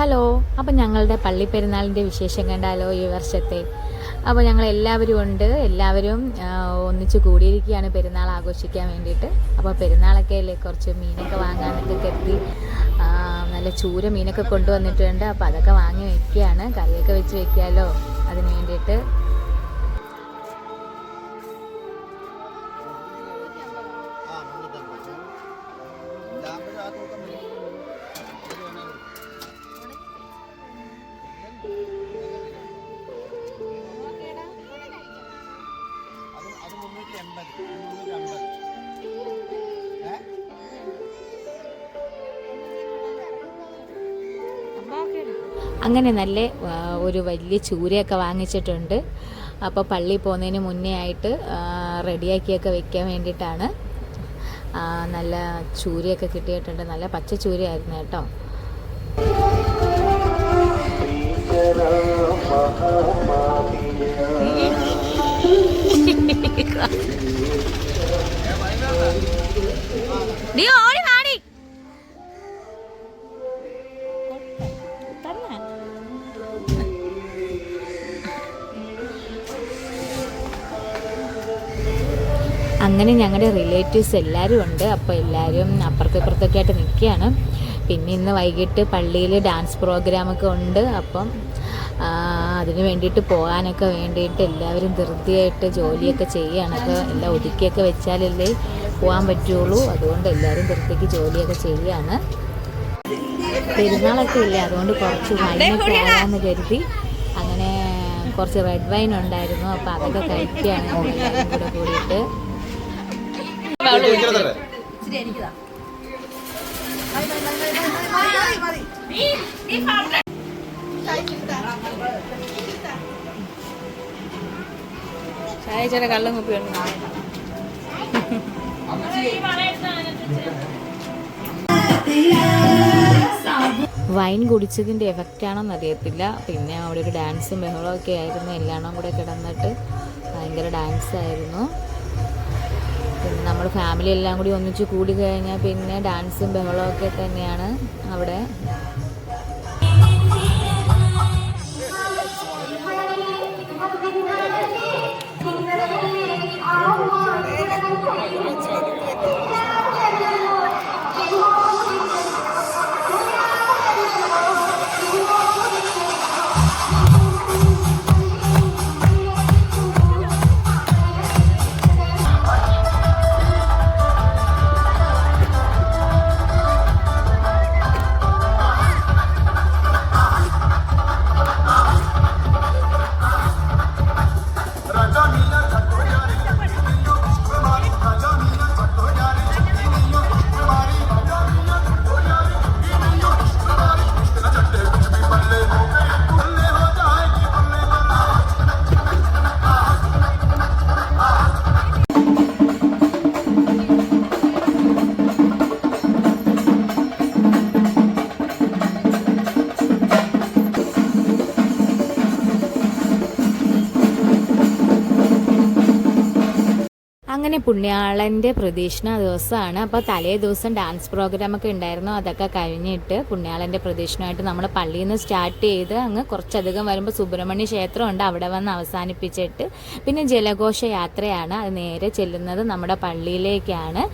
Hello അപ്പം ഞങ്ങളുടെ പള്ളി പള്ളിപ്പെരുന്നാളിന്റെ വിശേഷം കണ്ടാലോ ഈ വർഷത്തെ? അപ്പോൾ ഞങ്ങൾ എല്ലാവരും ഉണ്ട് എല്ലാവരും ഒന്നിച്ച് കൂടിയിരിക്കുകയാണ് പെരുന്നാൾ ആഘോഷിക്കാൻ വേണ്ടിയിട്ട്. അപ്പോൾ പെരുന്നാളൊക്കെ അല്ലേ കുറച്ച് മീനൊക്കെ വാങ്ങാനൊക്കെ കരുതി നല്ല ചൂര മീനൊക്കെ കൊണ്ടുവന്നിട്ടുണ്ട്. അപ്പോൾ അതൊക്കെ വാങ്ങി വെക്കുകയാണ്. കറിയൊക്കെ വെച്ച് വെക്കാമല്ലോ അതിന് വേണ്ടിയിട്ട്. അങ്ങനെ നല്ല ഒരു വലിയ ചൂരയൊക്കെ വാങ്ങിച്ചിട്ടുണ്ട്. അപ്പോൾ പള്ളി പോകുന്നതിന് മുന്നേ ആയിട്ട് റെഡിയാക്കിയൊക്കെ വെക്കാൻ വേണ്ടിയിട്ടാണ്. നല്ല ചൂരയൊക്കെ കിട്ടിയിട്ടുണ്ട്. നല്ല പച്ച ചൂരയായിരുന്നു കേട്ടോ. നീ ഓടി അങ്ങനെ ഞങ്ങളുടെ റിലേറ്റീവ്സ് എല്ലാവരും ഉണ്ട്. അപ്പോൾ എല്ലാവരും അപ്പുറത്തും ഇപ്പുറത്തൊക്കെ ആയിട്ട് നിൽക്കുകയാണ്. പിന്നെ ഇന്ന് വൈകിട്ട് പള്ളിയിൽ ഡാൻസ് പ്രോഗ്രാമൊക്കെ ഉണ്ട്. അപ്പം അതിന് വേണ്ടിയിട്ട് പോകാനൊക്കെ വേണ്ടിയിട്ട് എല്ലാവരും ധൃതിയായിട്ട് ജോലിയൊക്കെ ചെയ്യുകയാണ്. അപ്പോൾ എല്ലാം ഒതുക്കിയൊക്കെ വെച്ചാലല്ലേ പോകാൻ പറ്റുള്ളൂ. അതുകൊണ്ട് എല്ലാവരും ധൃതിക്ക് ജോലിയൊക്കെ ചെയ്യുകയാണ്. പെരുന്നാളൊക്കെ ഇല്ലേ? അതുകൊണ്ട് കുറച്ച് വൈനൊക്കെ ആകാമെന്ന് കരുതി. അങ്ങനെ കുറച്ച് റെഡ് വൈൻ ഉണ്ടായിരുന്നു. അപ്പോൾ അതൊക്കെ കഴിക്കുകയാണ്. കൂടെ കൂടിയിട്ട്. ചായ ചില കള്ളം കുപ്പിയുണ്ട് വൈൻ കുടിച്ചതിന്റെ എഫക്റ്റ് ആണോന്ന് അറിയത്തില്ല. പിന്നെ അവിടെ ഒരു ഡാൻസും ബഹളമൊക്കെ ആയിരുന്നു. എല്ലാണവും കൂടെ കിടന്നിട്ട് ഭയങ്കര ഡാൻസ് ആയിരുന്നു. പിന്നെ നമ്മൾ ഫാമിലി എല്ലാം കൂടി ഒന്നിച്ച് കൂടി കഴിഞ്ഞാൽ പിന്നെ ഡാൻസും ബഹളവും ഒക്കെ തന്നെയാണ് അവിടെ. അങ്ങനെ പുണ്യാളന്റെ പ്രദക്ഷിണ ദിവസമാണ്. അപ്പോൾ തലേ ദിവസം ഡാൻസ് പ്രോഗ്രാമൊക്കെ ഉണ്ടായിരുന്നു. അതൊക്കെ കഴിഞ്ഞിട്ട് പുണ്യാളന്റെ പ്രദക്ഷിണമായിട്ട് നമ്മൾ പള്ളിയിൽ നിന്ന് സ്റ്റാർട്ട് ചെയ്ത് അങ്ങ് കുറച്ചധികം വരുമ്പോൾ സുബ്രഹ്മണ്യ ക്ഷേത്രമുണ്ട്. അവിടെ വന്ന് അവസാനിപ്പിച്ചിട്ട് പിന്നെ ജലഘോഷ യാത്രയാണ്. അത് നേരെ ചെല്ലുന്നത് നമ്മുടെ പള്ളിയിലേക്കാണ്.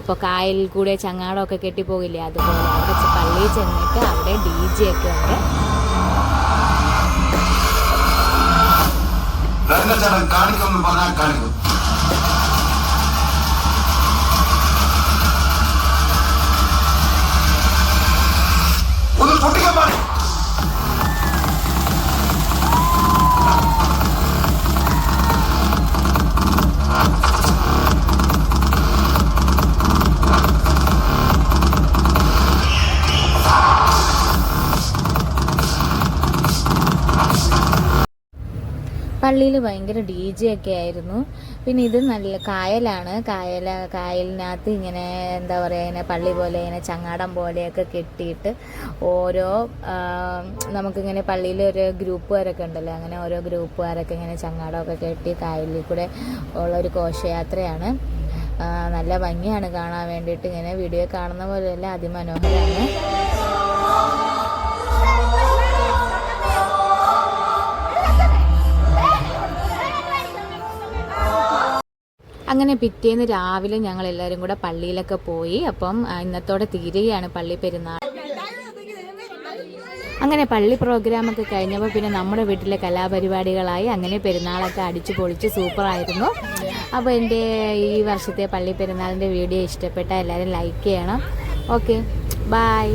അപ്പോൾ കായലിൽ കൂടെ ചങ്ങാടമൊക്കെ കെട്ടിപ്പോകില്ലേ? അതുപോലെ അവിടെ പള്ളിയിൽ ചെന്നിട്ട് അവിടെ ഡി ജെ ഒക്കെ ഉണ്ട്. കാണിക്കും. 어떻게 봐? പള്ളിയിൽ ഭയങ്കര ഡി ജെ ഒക്കെ ആയിരുന്നു. പിന്നെ ഇത് നല്ല കായലാണ്. കായല കായലിനകത്ത് ഇങ്ങനെ എന്താ പറയുക ഇങ്ങനെ പള്ളി പോലെ ഇങ്ങനെ ചങ്ങാടം പോലെയൊക്കെ കെട്ടിയിട്ട് ഓരോ നമുക്കിങ്ങനെ പള്ളിയിൽ ഒരു ഗ്രൂപ്പുകാരൊക്കെ ഉണ്ടല്ലോ. അങ്ങനെ ഓരോ ഗ്രൂപ്പുകാരൊക്കെ ഇങ്ങനെ ചങ്ങാടമൊക്കെ കെട്ടി കായലിൽ കൂടെ ഉള്ള ഒരു ഘോഷയാത്രയാണ്. നല്ല ഭംഗിയാണ് കാണാൻ വേണ്ടിയിട്ട് ഇങ്ങനെ വീഡിയോ കാണുന്ന പോലെയല്ല അതിമനോഹരമാണ്. അങ്ങനെ പിറ്റേന്ന് രാവിലെ ഞങ്ങൾ എല്ലാവരും കൂടെ പള്ളിയിലൊക്കെ പോയി. അപ്പം ഇന്നത്തോടെ തീരുകയാണ് പള്ളി പെരുന്നാൾ. അങ്ങനെ പള്ളി പ്രോഗ്രാമൊക്കെ കഴിഞ്ഞപ്പോൾ പിന്നെ നമ്മുടെ വീട്ടിലെ കലാപരിപാടികളായി അങ്ങനെ പെരുന്നാളൊക്കെ അടിച്ചു പൊളിച്ച് സൂപ്പറായിരുന്നു അപ്പോൾ എന്റെ ഈ വർഷത്തെ പള്ളി പെരുന്നാളിന്റെ വീഡിയോ ഇഷ്ടപ്പെട്ട എല്ലാവരും ലൈക്ക് ചെയ്യണം. Okay bye